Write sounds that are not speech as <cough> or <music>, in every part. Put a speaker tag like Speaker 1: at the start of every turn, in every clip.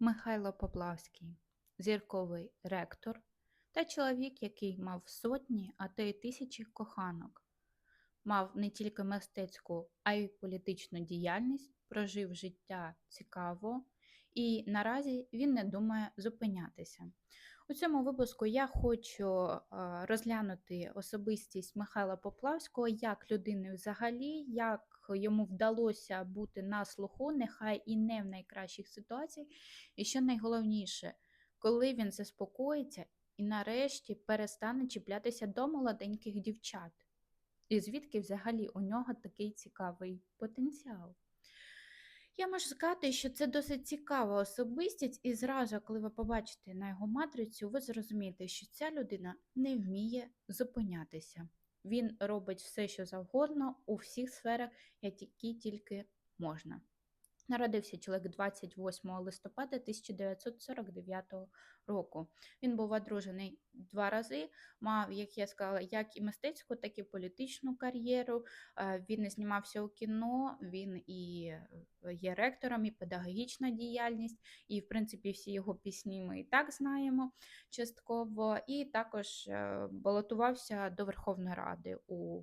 Speaker 1: Михайло Поплавський, зірковий ректор та чоловік, який мав сотні, а то й тисячі коханок, мав не тільки мистецьку, а й політичну діяльність, прожив життя цікаво, і наразі він не думає зупинятися. У цьому випуску я хочу е, розглянути особистість Михайла Поплавського як людини взагалі, як йому вдалося бути на слуху, нехай і не в найкращих ситуаціях. І що найголовніше, коли він заспокоїться і нарешті перестане чіплятися до молоденьких дівчат. І звідки взагалі у нього такий цікавий потенціал? Я можу сказати, що це досить цікава особистість, і зразу, коли ви побачите на його матрицю, ви зрозумієте, що ця людина не вміє зупинятися. Він робить все, що завгодно у всіх сферах, які тільки можна. Народився чоловік 28 листопада 1949 року. Він був одружений два рази, мав, як я сказала, як і мистецьку, так і політичну кар'єру. Е, він і знімався у кіно, він і е, є ректором, і педагогічна діяльність, і, в принципі, всі його пісні ми і так знаємо частково. І також е, балотувався до Верховної Ради у,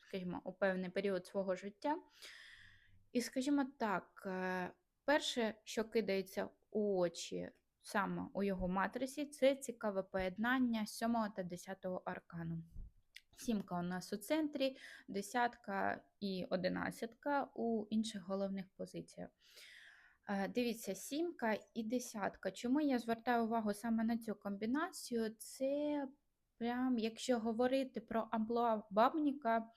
Speaker 1: скажімо, у певний період свого життя. І, скажімо так, е, перше, що кидається у очі саме у його матрисі, це цікаве поєднання 7 та 10 аркану. Сімка у нас у центрі, десятка і одинадцятка у інших головних позиціях. Е, дивіться, сімка і десятка. Чому я звертаю увагу саме на цю комбінацію? Це прям, якщо говорити про амплуа бабніка,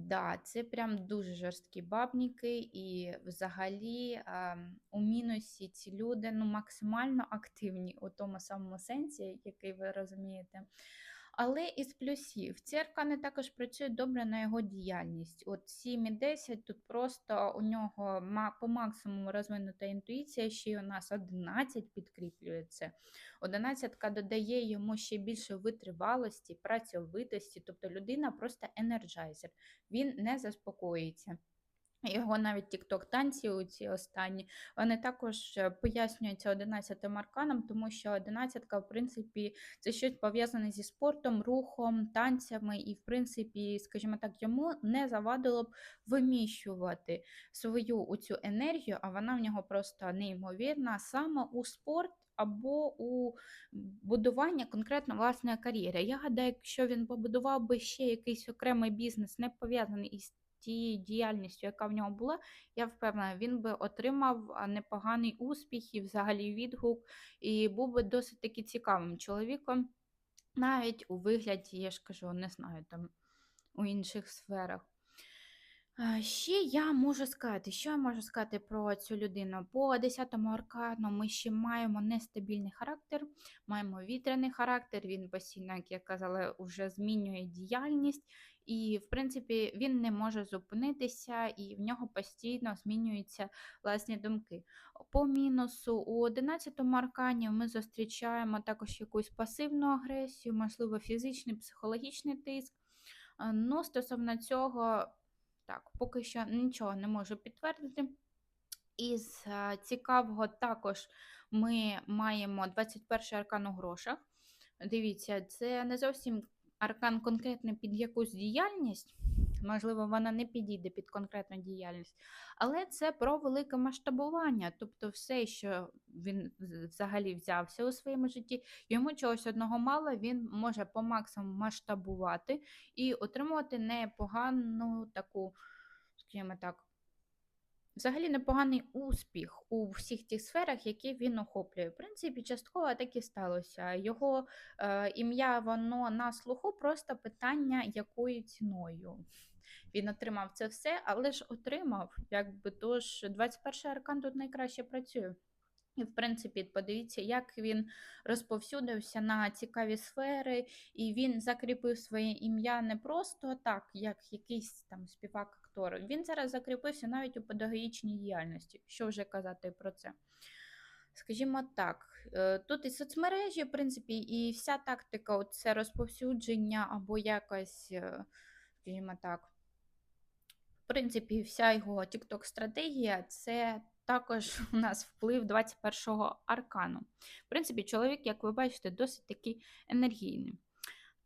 Speaker 1: Да, це прям дуже жорсткі бабніки, і взагалі е, у мінусі ці люди ну, максимально активні у тому самому сенсі, який ви розумієте. Але із плюсів ці аркани також працюють добре на його діяльність. От 7 і 10 тут просто у нього по максимуму розвинута інтуїція, ще й у нас 11 підкріплюється. 11 додає йому ще більше витривалості, працьовитості, тобто людина просто енерджайзер, він не заспокоїться. Його навіть тікток танці у ці останні, вони також е, пояснюються 11 арканом, тому що 11, в принципі, це щось пов'язане зі спортом, рухом, танцями, і, в принципі, скажімо так, йому не завадило б виміщувати свою цю енергію, а вона в нього просто неймовірна саме у спорт. Або у будування конкретно власної кар'єри. Я гадаю, якщо він побудував би ще якийсь окремий бізнес, не пов'язаний із тією діяльністю, яка в нього була, я впевнена, він би отримав непоганий успіх і взагалі відгук, і був би досить таки цікавим чоловіком, навіть у вигляді, я ж кажу, не знаю, там у інших сферах. Ще я можу сказати, що я можу сказати про цю людину? По 10-му аркану ми ще маємо нестабільний характер, маємо вітряний характер, він постійно, як я казала, вже змінює діяльність, і, в принципі, він не може зупинитися, і в нього постійно змінюються власні думки. По мінусу, у 11-му аркані ми зустрічаємо також якусь пасивну агресію, можливо, фізичний, психологічний тиск. Ну, Стосовно цього. Так, поки що нічого не можу підтвердити. Із е, цікавого також ми маємо 21 аркан у грошах. Дивіться, це не зовсім аркан конкретний під якусь діяльність. Можливо, вона не підійде під конкретну діяльність, але це про велике масштабування. Тобто, все, що він взагалі взявся у своєму житті, йому чогось одного мало, він може по максимуму масштабувати і отримувати непогану таку, скажімо так, Взагалі непоганий успіх у всіх тих сферах, які він охоплює. В принципі, частково так і сталося. Його е, ім'я воно на слуху, просто питання, якою ціною. Він отримав це все, але ж отримав, якби тож 21-й аркан тут найкраще працює. І, в принципі, подивіться, як він розповсюдився на цікаві сфери, і він закріпив своє ім'я не просто так, як якийсь там співак-актор. Він зараз закріпився навіть у педагогічній діяльності. Що вже казати про це? Скажімо так, е, тут і соцмережі, в принципі, і вся тактика це розповсюдження або якось, е, скажімо так, в принципі, вся його TikTok-стратегія це також <laughs> у нас вплив 21-го аркану. В принципі, чоловік, як ви бачите, досить такий енергійний.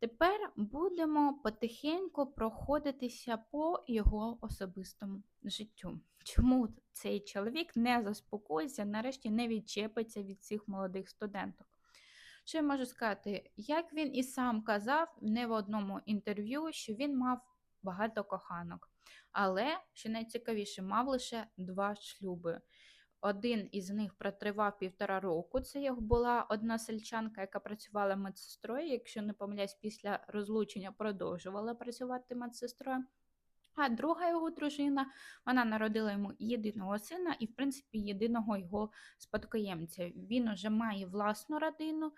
Speaker 1: Тепер будемо потихеньку проходитися по його особистому життю. Чому цей чоловік не заспокоїться, нарешті не відчепиться від цих молодих студенток? Що я можу сказати? Як він і сам казав не в одному інтерв'ю, що він мав багато коханок. Але, що найцікавіше, мав лише два шлюби. Один із них протривав півтора року. Це його була одна сельчанка, яка працювала медсестрою. Якщо не помиляюсь, після розлучення продовжувала працювати медсестрою. А друга його дружина, вона народила йому єдиного сина і, в принципі, єдиного його спадкоємця. Він уже має власну родину.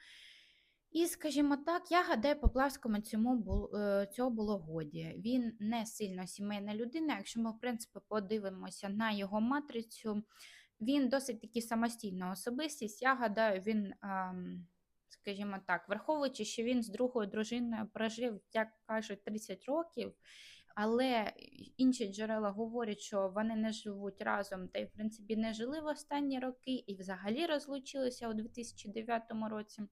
Speaker 1: І, скажімо так, я гадаю, Поплавському цьому е, цього було годі. Він не сильно сімейна людина. Якщо ми, в принципі, подивимося на його матрицю, він досить таки самостійна особистість. Я гадаю, він, ем, скажімо так, враховуючи, що він з другою дружиною прожив, як кажуть, 30 років. Але інші джерела говорять, що вони не живуть разом, та й в принципі не жили в останні роки і взагалі розлучилися у 2009 році.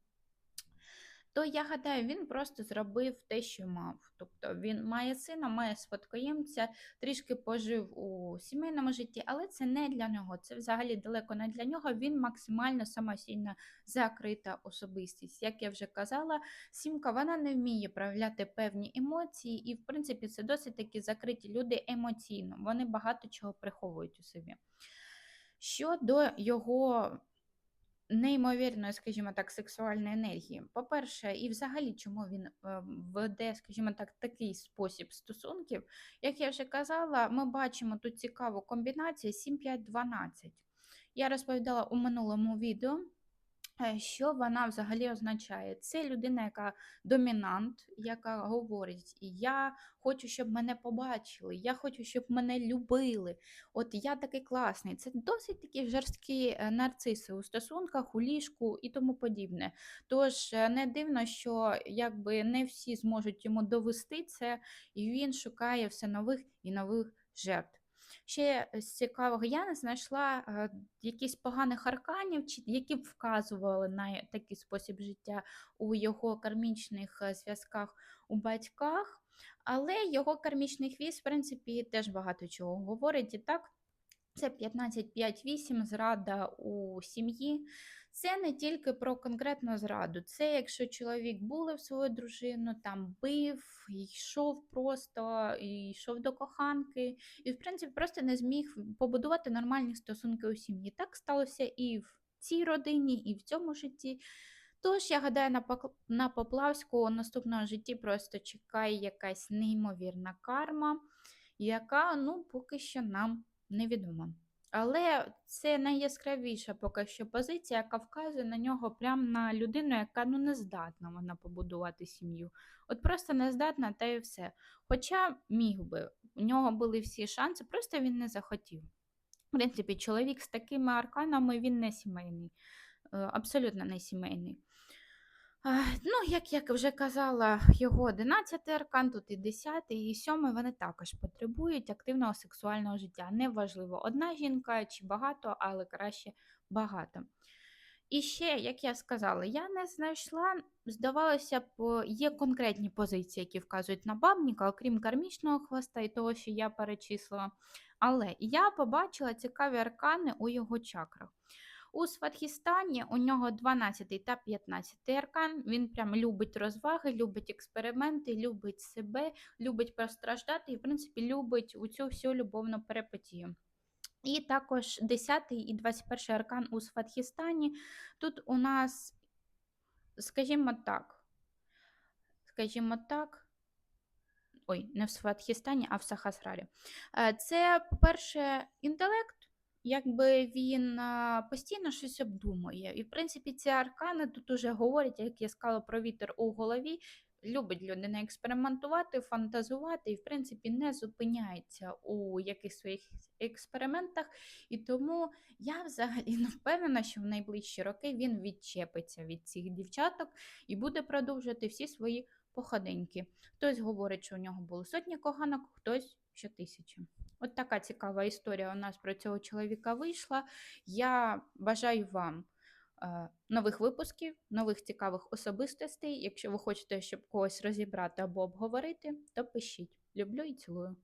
Speaker 1: То я гадаю, він просто зробив те, що мав. Тобто він має сина, має спадкоємця, трішки пожив у сімейному житті, але це не для нього. Це взагалі далеко не для нього. Він максимально самостійно закрита особистість. Як я вже казала, сімка вона не вміє проявляти певні емоції, і в принципі це досить таки закриті люди емоційно. Вони багато чого приховують у собі. Щодо його неймовірної, скажімо так, сексуальної енергії. По-перше, і взагалі, чому він е, веде, скажімо так, такий спосіб стосунків, як я вже казала, ми бачимо тут цікаву комбінацію 7-5-12. Я розповідала у минулому відео. Е, Що вона взагалі означає? Це людина, яка домінант, яка говорить: Я хочу, щоб мене побачили, я хочу, щоб мене любили. От я такий класний. Це досить такі жорсткі е, нарциси у стосунках, у ліжку і тому подібне. Тож е, не дивно, що якби не всі зможуть йому довести це, і він шукає все нових і нових жертв. Ще з цікавого, я не знайшла е, якісь поганих арканів, які б вказували на такий спосіб життя у його кармічних е, зв'язках у батьках. Але його кармічний хвіст, в принципі, теж багато чого говорить. І так, це 15-5-8, зрада у сім'ї. Це не тільки про конкретну зраду. Це якщо чоловік булив свою дружину, там бив, йшов просто, йшов до коханки, і, в принципі, просто не зміг побудувати нормальні стосунки у сім'ї. Так сталося і в цій родині, і в цьому житті. Тож, я гадаю, на, Поплавську у наступному житті просто чекає якась неймовірна карма, яка ну, поки що нам невідома. Але це найяскравіша поки що позиція, яка вказує на нього прямо на людину, яка ну, не здатна вона побудувати сім'ю. От просто не здатна, та і все. Хоча міг би, у нього були всі шанси, просто він не захотів. В принципі, чоловік з такими арканами він не сімейний, е, абсолютно не сімейний. А, Ну, як я вже казала, його 11 аркан, тут і 10, і 7 вони також потребують активного сексуального життя. Неважливо, одна жінка чи багато, але краще багато. І ще, як я сказала, я не знайшла, здавалося б, є конкретні позиції, які вказують на бабніка, окрім кармічного хвоста і того, що я перечислила. Але я побачила цікаві аркани у його чакрах. У Сватхістані у нього 12 та 15 аркан. Він прям любить розваги, любить експерименти, любить себе, любить постраждати і, в принципі, любить у цю всю любовну перипетію. І також 10 і 21 аркан у Сватхістані. Тут у нас, скажімо так, скажімо так, ой, не в Сватхістані, а в Сахасрарі. Е, Це, по-перше, інтелект, якби він постійно щось обдумує. І, в принципі, ці аркани тут уже говорять, як я сказала про вітер у голові. Любить людина експериментувати, фантазувати і, в принципі, не зупиняється у якихось своїх експериментах. І тому я взагалі не впевнена, що в найближчі роки він відчепиться від цих дівчаток і буде продовжувати всі свої походеньки. Хтось говорить, що у нього було сотні коханок, хтось ще тисячі. От така цікава історія у нас про цього чоловіка вийшла. Я бажаю вам е, нових випусків, нових цікавих особистостей. Якщо ви хочете, щоб когось розібрати або обговорити, то пишіть. Люблю і цілую.